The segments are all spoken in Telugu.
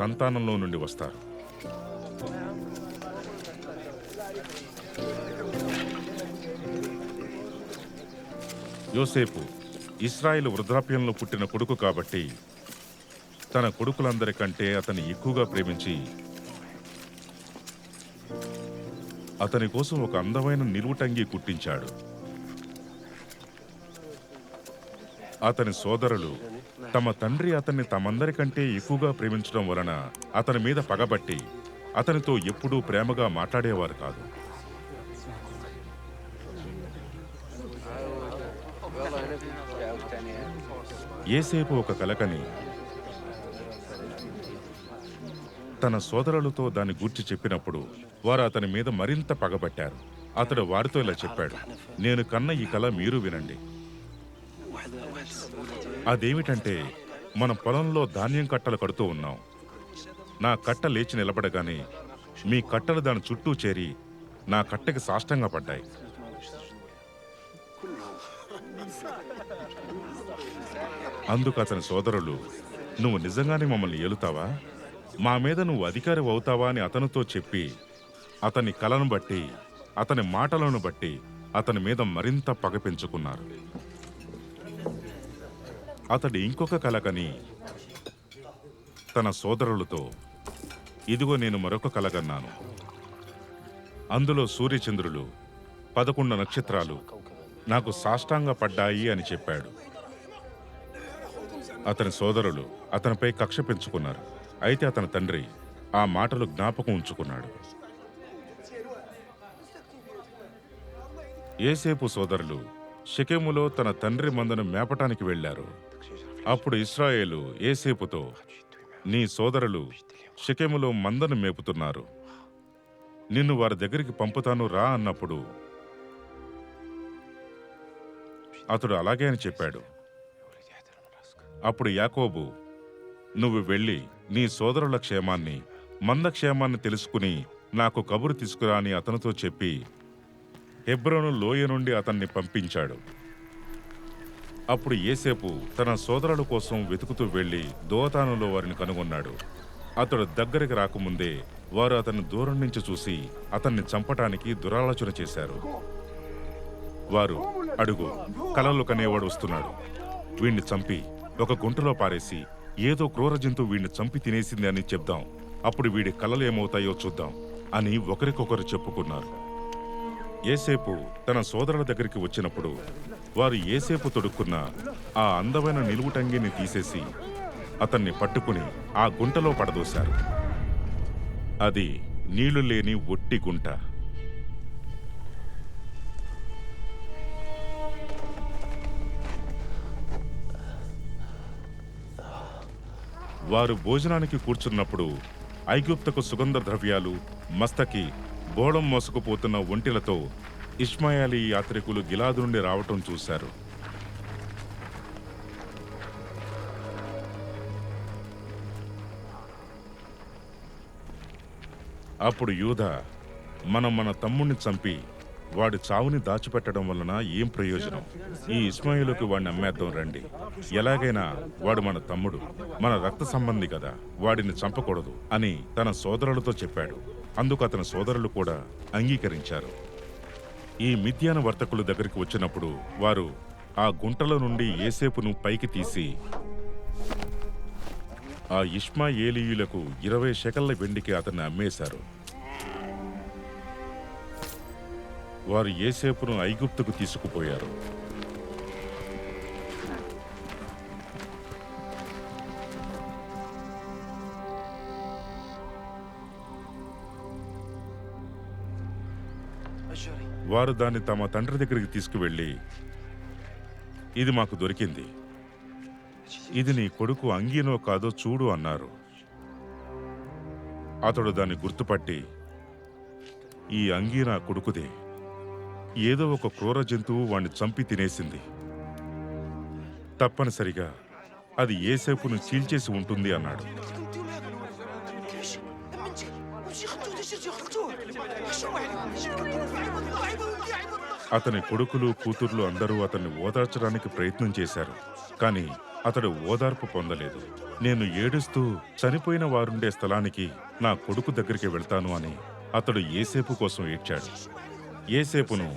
సంతానంలో నుండి వస్తారు. యోసేపు ఇస్రాయిల్ వృద్ధాప్యంలో పుట్టిన కొడుకు కాబట్టి తన కొడుకులందరికంటే అతన్ని ఎక్కువగా ప్రేమించి అతని కోసం ఒక అందమైన నిలువుటంగి కుట్టించాడు. అతని సోదరులు తమ తండ్రి అతన్ని తమందరికంటే ఎక్కువగా ప్రేమించడం వలన అతని మీద పగబట్టి అతనితో ఎప్పుడూ ప్రేమగా మాట్లాడేవారు కాదు. ఏసేపు ఒక కలకని తన సోదరులతో దాన్ని గూర్చి చెప్పినప్పుడు వారు అతని మీద మరింత పగబట్టారు. అతడు వారితో ఇలా చెప్పాడు నేను కన్న ఈ కళ మీరు వినండి. అదేమిటంటే మన పొలంలో ధాన్యం కట్టలు కడుతూ ఉన్నాం. నా కట్ట లేచి నిలబడగానే మీ కట్టలు దాని చుట్టూ చేరి నా కట్టకి సాష్టంగా పడ్డాయి. అందుకు అతని సోదరులు నువ్వు నిజంగానే మమ్మల్ని ఏలుతావా? మా మీద నువ్వు అధికారి అవుతావా? అని అతనితో చెప్పి అతని కలను బట్టి అతని మాటలను బట్టి అతని మీద మరింత పగ పెంచుకున్నారు. అతడు ఇంకొక కలకని తన సోదరులతో ఇదిగో నేను మరొక కలగన్నాను. అందులో సూర్యచంద్రులు పదకొండు నక్షత్రాలు నాకు సాష్టాంగ పడ్డాయి అని చెప్పాడు. అతని సోదరులు అతనిపై కక్ష పెంచుకున్నారు. అయితే అతని తండ్రి ఆ మాటలు జ్ఞాపకం ఉంచుకున్నాడు. ఏసేపు సోదరులు షికెములో తన తండ్రి మందను మేపటానికి వెళ్ళారు అప్పుడు ఇస్రాయేలు ఏసేపుతో నీ సోదరులు షికెములో మందను మేపుతున్నారు. నిన్ను వారి దగ్గరికి పంపుతాను రా అన్నప్పుడు అతడు అలాగే అని చెప్పాడు. అప్పుడు యాకోబు నువ్వు వెళ్ళి నీ సోదరుల క్షేమాన్ని మంద క్షేమాన్ని తెలుసుకుని నాకు కబురు తీసుకురా అని అతనితో చెప్పి హెబ్రోను లోయ నుండి అతన్ని పంపించాడు. అప్పుడు ఏసేపు తన సోదరుల కోసం వెతుకుతూ వెళ్ళి దోతానులో వారిని కనుగొన్నాడు. అతడు దగ్గరికి రాకముందే వారు అతన్ని దూరం నుంచి చూసి అతన్ని చంపటానికి దురాలోచన చేశారు. వారు అడుగు కలలు కనేవాడు వస్తున్నాడు. వీణ్ణి చంపి ఒక గుంటలో పారేసి ఏదో క్రూర జంతువు వీణ్ణి చంపి తినేసింది అని చెప్దాం. అప్పుడు వీడి కలలు ఏమవుతాయో చూద్దాం అని ఒకరికొకరు చెప్పుకున్నారు. ఏసేపు తన సోదరుల దగ్గరికి వచ్చినప్పుడు వారు ఏసేపు తొడుక్కున్న ఆ అందమైన నిలువుటంగిని తీసేసి అతన్ని పట్టుకుని ఆ గుంటలో పడదోశారు. అది నీళ్ళు లేని ఒట్టి గుంట. వారు భోజనానికి కూర్చున్నప్పుడు ఐగుప్తకు సుగంధ ద్రవ్యాలు మస్తకి బోళం మోసుకుపోతున్న ఒంటిలతో ఇష్మాయాలీ యాత్రికులు గిలాదు నుండి రావటం చూశారు. అప్పుడు యూధ మనం మన తమ్ముణ్ణి చంపి వాడి చావుని దాచిపెట్టడం వలన ఏం ప్రయోజనం? ఈ ఇస్మాయిలుకి వాడిని అమ్మేద్దాం రండి. ఎలాగైనా వాడు మన తమ్ముడు మన రక్త సంబంధి కదా వాడిని చంపకూడదు అని తన సోదరులతో చెప్పాడు. అందుకు అతని సోదరులు కూడా అంగీకరించారు. ఈ మిథ్యాన వర్తకుల దగ్గరికి వచ్చినప్పుడు వారు ఆ గుంటల నుండి ఏసేపును పైకి తీసి ఆ ఇష్మాయేలీయులకు ఇరవై శకల్ల వెండికి అతన్ని అమ్మేశారు. వారు ఏసేపును ఐగుప్తుకు తీసుకుపోయారు. వారు దాన్ని తమ తండ్రి దగ్గరికి తీసుకువెళ్ళి ఇది మాకు దొరికింది. ఇది నీ కొడుకు అంగీనో కాదో చూడు అన్నారు. అతడు దాన్ని గుర్తుపట్టి ఈ అంగీ నా కొడుకుదే. ఏదో ఒక క్రూర జంతువు వాణ్ణి చంపి తినేసింది. తప్పనిసరిగా అది ఏసేపును చీల్చేసి ఉంటుంది అన్నాడు. అతని కొడుకులు కూతుర్లు అందరూ అతన్ని ఓదార్చడానికి ప్రయత్నం చేశారు. కానీ అతడు ఓదార్పు పొందలేదు. నేను ఏడుస్తూ చనిపోయిన వారుండే స్థలానికి నా కొడుకు దగ్గరికి వెళ్తాను అని అతడు ఏసేపు కోసం ఏడ్చాడు. ఏసేపును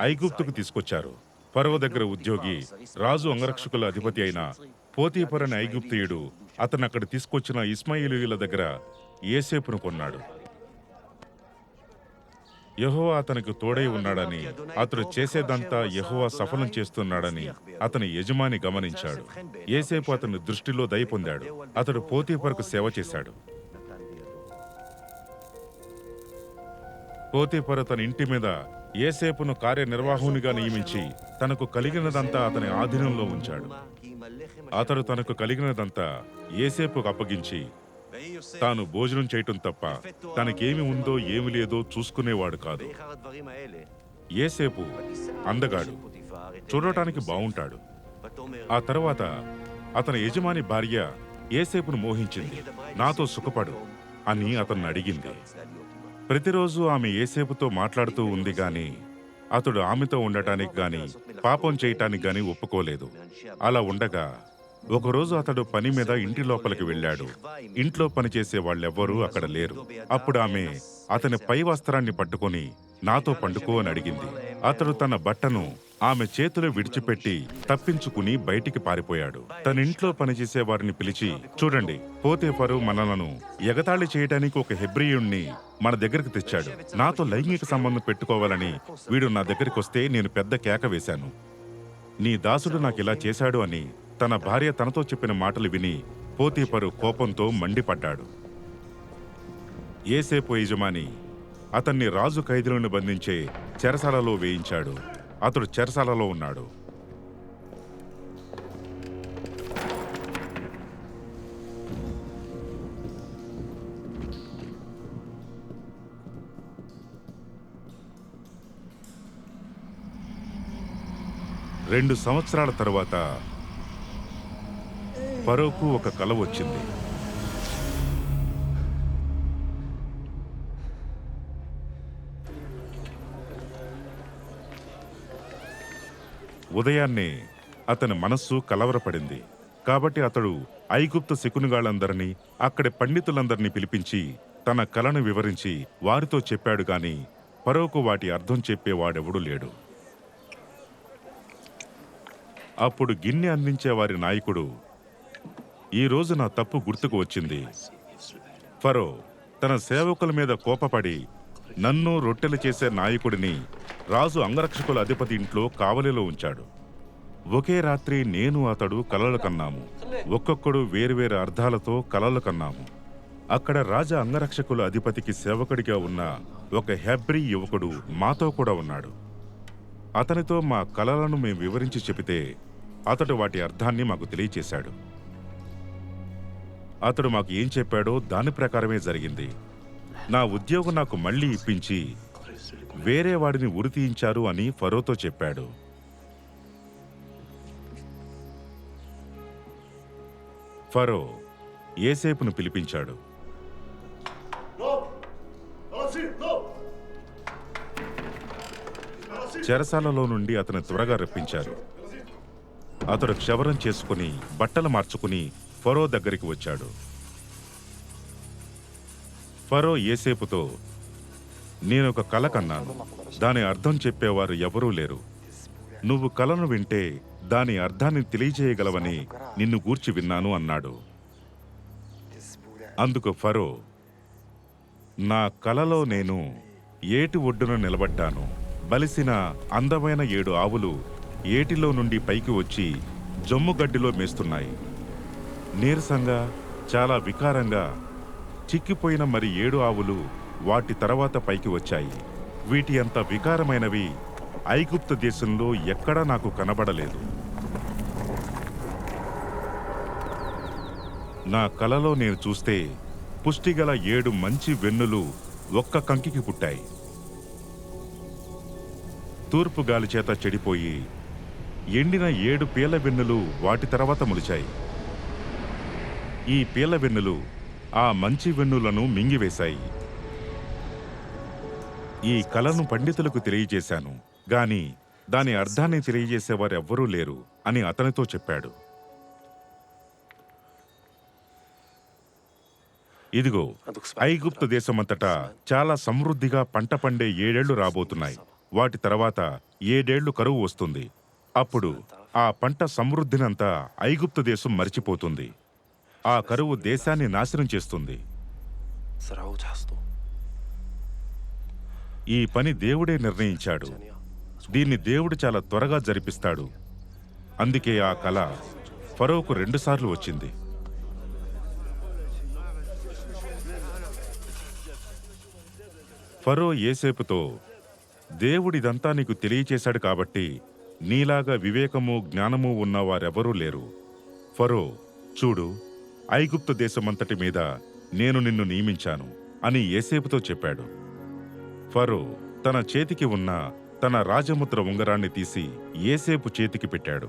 ఐగుప్తుకు తీసుకొచ్చారు. పర్వ దగ్గర ఉద్యోగి రాజు అంగరక్షకుల అధిపతి అయిన పోతీపరని ఐగుప్తియుడు అతను అక్కడ తీసుకొచ్చిన ఇస్మాయిలీల దగ్గర ఏసేపును కొన్నాడు. యెహోవా అతనికి తోడై ఉన్నాడని అతడు చేసేదంతా యహోవా సఫలం చేస్తున్నాడని అతని యజమాని గమనించాడు. ఏసేపు అతని దృష్టిలో దయ పొందాడు. అతడు పోతీపరకు సేవ చేశాడు. పోతీపర తన ఇంటి మీద ఏసేపును కార్యనిర్వాహకునిగా నియమించి తనకు కలిగినదంతా అతని ఆధీనంలో ఉంచాడు. అతడు తనకు కలిగినదంతా ఏసేపుకు అప్పగించి తాను భోజనం చేయటం తప్ప తనకేమి ఉందో ఏమి లేదో చూసుకునేవాడు కాదు. ఏసేపు అందగాడు. చూడటానికి బావుంటాడు. ఆ తర్వాత అతని యజమాని భార్య ఏసేపును మోహించింది. నాతో సుఖపడు అని అతన్ని అడిగింది. ప్రతిరోజు ఆమె ఏసేపుతో మాట్లాడుతూ ఉంది గాని అతడు ఆమెతో ఉండటానికి గాని పాపం చేయటానికి గాని ఒప్పుకోలేదు. అలా ఉండగా ఒకరోజు అతడు పని మీద ఇంటి లోపలికి వెళ్ళాడు. ఇంట్లో పనిచేసే వాళ్ళెవ్వరూ అక్కడ లేరు. అప్పుడు ఆమె అతని పై వస్త్రాన్ని పట్టుకొని నాతో పండుకో అని అడిగింది. అతడు తన బట్టను ఆమె చేతిలో విడిచిపెట్టి తప్పించుకుని బయటికి పారిపోయాడు. తన ఇంట్లో పనిచేసే వారిని పిలిచి చూడండి పోతేఫరు మనలను ఎగతాళి చేయడానికి ఒక హెబ్రియుణ్ణి మన దగ్గరికి తెచ్చాడు. నాతో లైంగిక సంబంధం పెట్టుకోవాలని వీడు నా దగ్గరికి వస్తే నేను పెద్ద కేక వేశాను. నీ దాసుడు నాకు ఇలా చేశాడు అని తన భార్య తనతో చెప్పిన మాటలు విని పోతీపరు కోపంతో మండిపడ్డాడు. ఏసేపు యజమాని అతన్ని రాజు ఖైదీలను బంధించే చెరసాలలో వేయించాడు. అతడు చెరసాలలో ఉన్నాడు. రెండు సంవత్సరాల తరువాత పరోకు ఒక కల వచ్చింది. ఉదయాన్నే అతని మనస్సు కలవరపడింది. కాబట్టి అతడు ఐగుప్తు శకునుగాళ్ళందరినీ అక్కడి పండితులందరినీ పిలిపించి తన కలను వివరించి వారితో చెప్పాడు గాని పరోకు వాటి అర్థం చెప్పేవాడెవడూ లేడు. అప్పుడు గిన్నె అందించే వారి నాయకుడు ఈ రోజు నా తప్పు గుర్తుకు వచ్చింది. ఫరో తన సేవకుల మీద కోపపడి నన్ను రొట్టెలు చేసే నాయకుడిని రాజు అంగరక్షకుల అధిపతి ఇంట్లో కావలిలో ఉంచాడు. ఒకే రాత్రి నేను అతడు కలలు కన్నాము. ఒక్కొక్కడు వేరువేరు అర్థాలతో కలలు కన్నాము. అక్కడ రాజ అంగరక్షకుల అధిపతికి సేవకుడిగా ఉన్న ఒక హెబ్రీ యువకుడు మాతో కూడా ఉన్నాడు. అతనితో మా కలలను మేము వివరించి చెబితే అతడు వాటి అర్థాన్ని మాకు తెలియచేశాడు. అతడు మాకు ఏం చెప్పాడో దాని ప్రకారమే జరిగింది. నా ఉద్యోగం నాకు మళ్ళీ ఇప్పించి వేరే వాడిని ఉరి తీయించారు అని ఫరోతో చెప్పాడు. ఫరో ఏసేపును పిలిపించాడు. చెరసాలలో నుండి అతను త్వరగా రప్పించారు. అతడు క్షవరం చేసుకుని బట్టలు మార్చుకుని ఫరో దగ్గరికి వచ్చాడు. ఫరో ఏసేపుతో నేనొక కల కన్నాను. దాని అర్థం చెప్పేవారు ఎవరూ లేరు. నువ్వు కలను వింటే దాని అర్థాన్ని తెలియజేయగలవని నిన్ను గూర్చి విన్నాను అన్నాడు. అందుకు ఫరో నా కలలో నేను ఏటి ఒడ్డున నిలబడ్డాను? బలిసిన అందమైన ఏడు ఆవులు ఏటిలో నుండి పైకి వచ్చి జమ్ముగడ్డిలో మేస్తున్నాయి. నీరసంగా చాలా వికారంగా చిక్కిపోయిన మరి ఏడు ఆవులు వాటి తర్వాత పైకి వచ్చాయి. వీటి అంత వికారమైనవి ఐగుప్త దేశంలో ఎక్కడా నాకు కనబడలేదు. నా కలలో నేను చూస్తే పుష్టిగల ఏడు మంచి వెన్నులు ఒక్క కంకికి పుట్టాయి. తూర్పు గాలి చేత చెడిపోయి ఎండిన ఏడు పీల వెన్నులు వాటి తర్వాత మొలిచాయి. ఈ పీల వెన్నులు ఆ మంచి వెన్నులను మింగివేశాయి. ఈ కలను పండితులకు తెలియజేశాను గాని దాని అర్థాన్ని తెలియజేసేవారెవ్వరూ లేరు అని అతనితో చెప్పాడు. ఇదిగో ఐగుప్తు దేశమంతటా చాలా సమృద్ధిగా పంట పండే ఏడేళ్ళు రాబోతున్నాయి. వాటి తర్వాత ఏడేళ్ళు కరువు వస్తుంది. అప్పుడు ఆ పంట సమృద్ధినంతా ఐగుప్తు దేశం మరిచిపోతుంది. ఆ కరువు దేశాన్ని నాశనం చేస్తుంది. ఈ పని దేవుడే నిర్ణయించాడు. దీన్ని దేవుడు చాలా త్వరగా జరిపిస్తాడు. అందుకే ఆ కళ ఫరోకు రెండుసార్లు వచ్చింది. ఫరో ఏసేపుతో దేవుడిదంతా నీకు తెలియచేశాడు కాబట్టి నీలాగా వివేకము జ్ఞానము ఉన్నవారెవరూ లేరు. ఫరో చూడు. ఐగుప్తు దేశమంతటి మీద నేను నిన్ను నియమించాను అని ఏసేపుతో చెప్పాడు. ఫరో తన చేతికి ఉన్న తన రాజముద్ర ఉంగరాన్ని తీసి ఏసేపు చేతికి పెట్టాడు.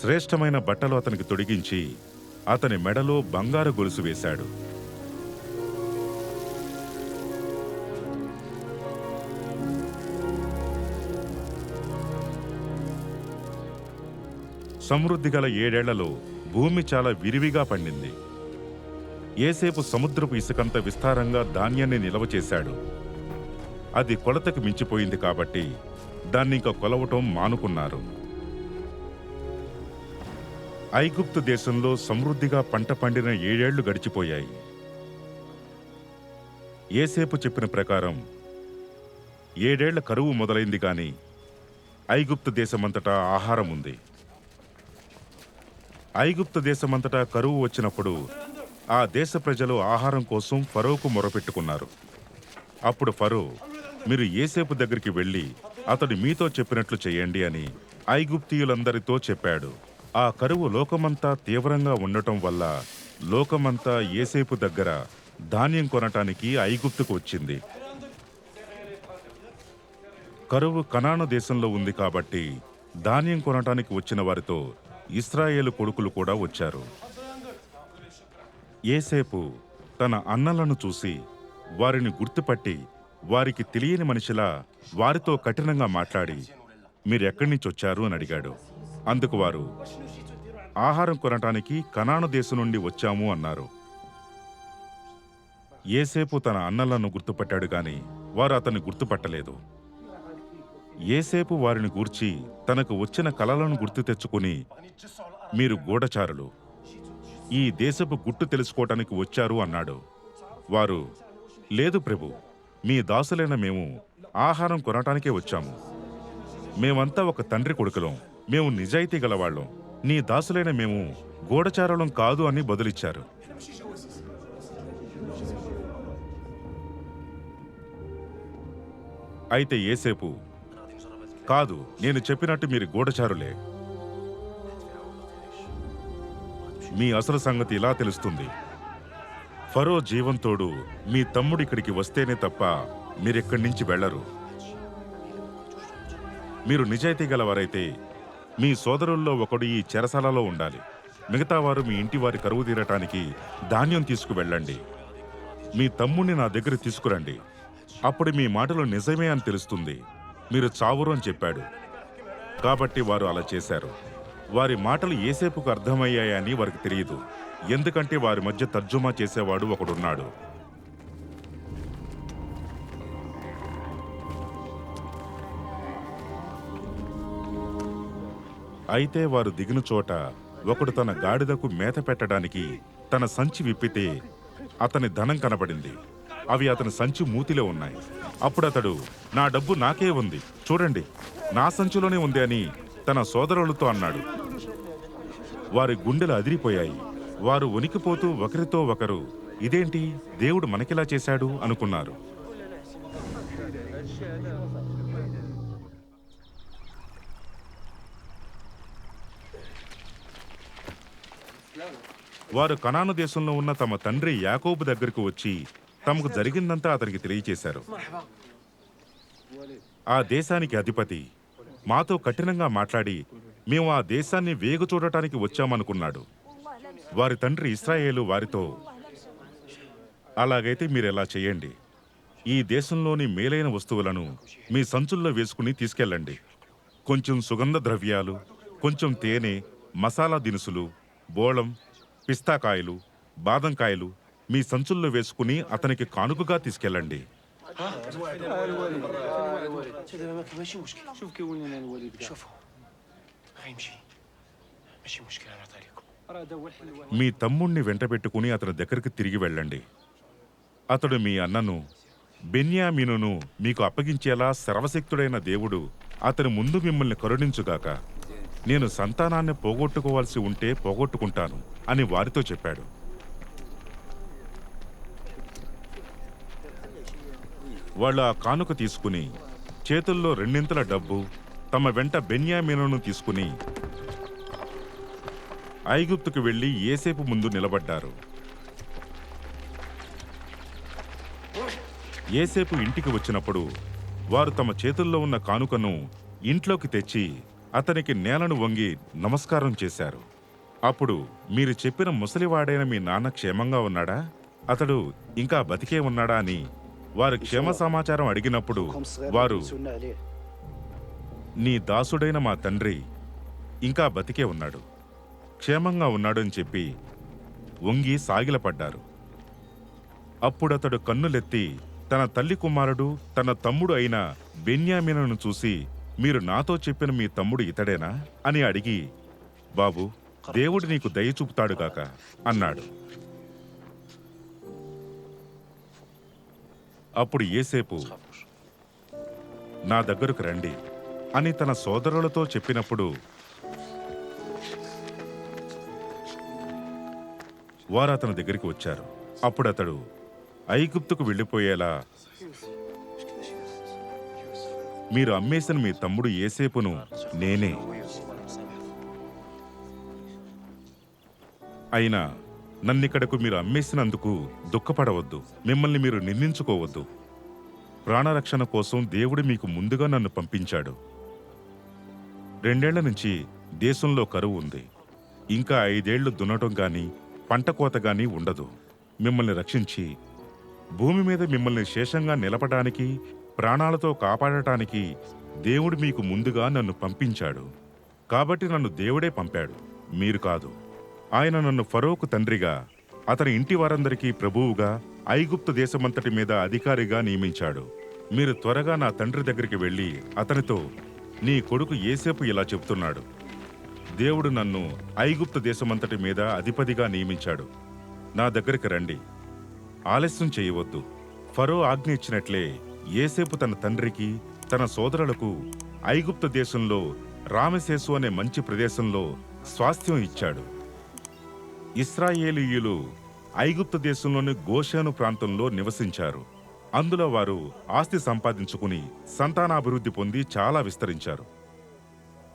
శ్రేష్టమైన బట్టలు అతనికి తొడిగించి అతని మెడలో బంగారు గొలుసు వేశాడు. సమృద్ధి గల ఏడేళ్ళలో భూమి చాలా విరివిగా పండింది. ఏసేపు సముద్రపు ఇసుకంత విస్తారంగా ధాన్యాన్ని నిల్వ చేశాడు. అది కొలతకు మించిపోయింది కాబట్టి దాన్ని ఇంకా కొలవటం మానుకున్నారు. ఐగుప్తు దేశంలో సమృద్ధిగా పంట పండిన ఏడేళ్ళు గడిచిపోయాయి. ఏసేపు చెప్పిన ప్రకారం ఏడేళ్ళ కరువు మొదలైంది కానీ ఐగుప్తు దేశమంతటా ఆహారం ఉంది. ఐగుప్తు దేశమంతటా కరువు వచ్చినప్పుడు ఆ దేశ ప్రజలు ఆహారం కోసం ఫరోకు మొరపెట్టుకున్నారు. అప్పుడు ఫరో మీరు ఏసేపు దగ్గరికి వెళ్ళి అతడు మీతో చెప్పినట్లు చేయండి అని ఐగుప్తీయులందరితో చెప్పాడు. ఆ కరువు లోకమంతా తీవ్రంగా ఉండటం వల్ల లోకమంతా ఏసేపు దగ్గర ధాన్యం కొనటానికి ఐగుప్తుకు వచ్చింది. కరువు కనాను దేశంలో ఉంది కాబట్టి ధాన్యం కొనటానికి వచ్చిన వారితో ఇస్రాయేలు కొడుకులు కూడా వచ్చారు. ఏసేపు తన అన్నలను చూసి వారిని గుర్తుపట్టి వారికి తెలియని మనిషిలా వారితో కఠినంగా మాట్లాడి మీరెక్కడి నుంచి వచ్చారు? అని అడిగాడు. అందుకు వారు ఆహారం కొనటానికి కనాను దేశం నుండి వచ్చాము అన్నారు. ఏసేపు తన అన్నలను గుర్తుపట్టాడు గాని వారు అతన్ని గుర్తుపట్టలేదు. ఏసేపు వారిని గూర్చి తనకు వచ్చిన కలలను గుర్తు తెచ్చుకుని మీరు గూఢచారులు. ఈ దేశపు గుట్టు తెలుసుకోవటానికి వచ్చారు అన్నాడు. వారు లేదు ప్రభు మీ దాసులైన మేము ఆహారం కొనటానికే వచ్చాము. మేమంతా ఒక తండ్రి కొడుకులం. మేము నిజాయితీ గలవాళ్ళం. నీ దాసులైన మేము గూఢచారులం కాదు అని బదులిచ్చారు. అయితే ఏసేపు కాదు నేను చెప్పినట్టు మీరు గూఢచారులే. మీ అసలు సంగతి ఇలా తెలుస్తుంది. ఫరో జీవంతోడు మీ తమ్ముడు ఇక్కడికి వస్తేనే తప్ప మీరెక్కడి నుంచి వెళ్ళరు మీరు నిజాయితీ గలవారైతే మీ సోదరుల్లో ఒకడు ఈ చెరసాలలో ఉండాలి. మిగతా వారు మీ ఇంటి వారి కరువు తీరటానికి ధాన్యం తీసుకువెళ్ళండి. మీ తమ్ముణ్ణి నా దగ్గర తీసుకురండి. అప్పుడు మీ మాటలు నిజమే అని తెలుస్తుంది. మీరు చావురు అని చెప్పాడు. కాబట్టి వారు అలా చేశారు. వారి మాటలు ఏసేపుకు అర్థమయ్యాయని వారికి తెలియదు. ఎందుకంటే వారి మధ్య తర్జుమా చేసేవాడు ఒకడున్నాడు. అయితే వారు దిగిన చోట ఒకడు తన గాడిదకు మేత పెట్టడానికి తన సంచి విప్పితే అతని ధనం కనబడింది. అవి అతని సంచి మూతిలో ఉన్నాయి. అప్పుడు అతడు నా డబ్బు నాకే ఉంది. చూడండి నా సంచిలోనే ఉంది అని తన సోదరులతో అన్నాడు. వారి గుండెలు అదిరిపోయాయి. వారు వణికిపోతూ ఒకరితో ఒకరు ఇదేంటి? దేవుడు మనకిలా చేశాడు? అనుకున్నారు. వారు కనాను దేశంలో ఉన్న తమ తండ్రి యాకోబు దగ్గరకు వచ్చి తమకు జరిగిందంతా అతనికి తెలియచేశారు. ఆ దేశానికి అధిపతి మాతో కఠినంగా మాట్లాడి మేము ఆ దేశాన్ని వేగు చూడటానికి వచ్చామనుకున్నాడు. వారి తండ్రి ఇస్రాయేలు వారితో అలాగైతే మీరు ఎలా చేయండి? ఈ దేశంలోని మేలైన వస్తువులను మీ సంచుల్లో వేసుకుని తీసుకెళ్ళండి. కొంచెం సుగంధ ద్రవ్యాలు కొంచెం తేనె మసాలా దినుసులు బోళం పిస్తాకాయలు బాదంకాయలు మీ సంచుల్లో వేసుకుని అతనికి కానుకగా తీసుకెళ్ళండి. మీ తమ్ముణ్ణి వెంట పెట్టుకుని అతని దగ్గరికి తిరిగి వెళ్ళండి. అతడు మీ అన్నను బెన్యామీనును మీకు అప్పగించేలా సర్వశక్తుడైన దేవుడు అతని ముందు మిమ్మల్ని కరుణించుగాక. నేను సంతానాన్ని పోగొట్టుకోవాల్సి ఉంటే పోగొట్టుకుంటాను అని వారితో చెప్పాడు. వాళ్ళు ఆ కానుక తీసుకుని చేతుల్లో రెండింతల డబ్బు తమ వెంట బెన్యామీనును తీసుకుని ఐగుప్తుకు వెళ్ళి ఏసేపు ముందు నిలబడ్డారు. ఏసేపు ఇంటికి వచ్చినప్పుడు వారు తమ చేతుల్లో ఉన్న కానుకను ఇంట్లోకి తెచ్చి అతనికి నేలను వంగి నమస్కారం చేశారు. అప్పుడు మీరు చెప్పిన ముసలివాడైన మీ నాన్న క్షేమంగా ఉన్నాడా? అతడు ఇంకా బతికే ఉన్నాడా అని వారు క్షేమ సమాచారం అడిగినప్పుడు వారు నీ దాసుడైన మా తండ్రి ఇంకా బతికే ఉన్నాడు. క్షేమంగా ఉన్నాడని చెప్పి వంగి సాగిలపడ్డారు అప్పుడతడు కన్నులెత్తి తన తల్లి కుమారుడు తన తమ్ముడు అయిన బెన్యామినను చూసి మీరు నాతో చెప్పిన మీ తమ్ముడు ఇతడేనా అని అడిగి బాబు దేవుడు నీకు దయచూపుతాడుగాక అన్నాడు. అప్పుడు ఏసేపు నా దగ్గరకు రండి అని తన సోదరులతో చెప్పినప్పుడు వారు అతని దగ్గరికి వచ్చారు. అప్పుడు అతడు ఐగుప్తుకు వెళ్ళిపోయేలా మీరు అమ్మేసిన మీ తమ్ముడు ఏసేపును నేనే. అయినా నన్నిక్కడకు మీరు అమ్మేసినందుకు దుఃఖపడవద్దు. మిమ్మల్ని మీరు నిందించుకోవద్దు. ప్రాణరక్షణ కోసం దేవుడు మీకు ముందుగా నన్ను పంపించాడు. రెండేళ్ళ నుంచి దేశంలో కరువు ఉంది. ఇంకా ఐదేళ్ళు దున్నటం గాని పంట కోత గాని ఉండదు. మిమ్మల్ని రక్షించి భూమి మీద మిమ్మల్ని శేషంగా నిలపడానికి ప్రాణాలతో కాపాడటానికి దేవుడు మీకు ముందుగా నన్ను పంపించాడు. కాబట్టి నన్ను దేవుడే పంపాడు. మీరు కాదు. ఆయన నన్ను ఫరోకు తండ్రిగా అతని ఇంటి వారందరికీ ప్రభువుగా ఐగుప్తు దేశమంతటి మీద అధికారిగా నియమించాడు. మీరు త్వరగా నా తండ్రి దగ్గరికి వెళ్ళి అతనితో నీ కొడుకు ఏసేపు ఇలా చెబుతున్నాడు దేవుడు నన్ను ఐగుప్తు దేశమంతటి మీద అధిపతిగా నియమించాడు. నా దగ్గరికి రండి. ఆలస్యం చేయవద్దు. ఫరో ఆజ్ఞ ఇచ్చినట్లే ఏసేపు తన తండ్రికి తన సోదరులకు ఐగుప్తు దేశంలో రామశేసు అనే మంచి ప్రదేశంలో స్వాస్థ్యం ఇచ్చాడు. ఇస్రాయేలీయులు ఐగుప్తు దేశంలోని గోషాను ప్రాంతంలో నివసించారు. అందులో వారు ఆస్తి సంపాదించుకుని సంతానాభివృద్ధి పొంది చాలా విస్తరించారు.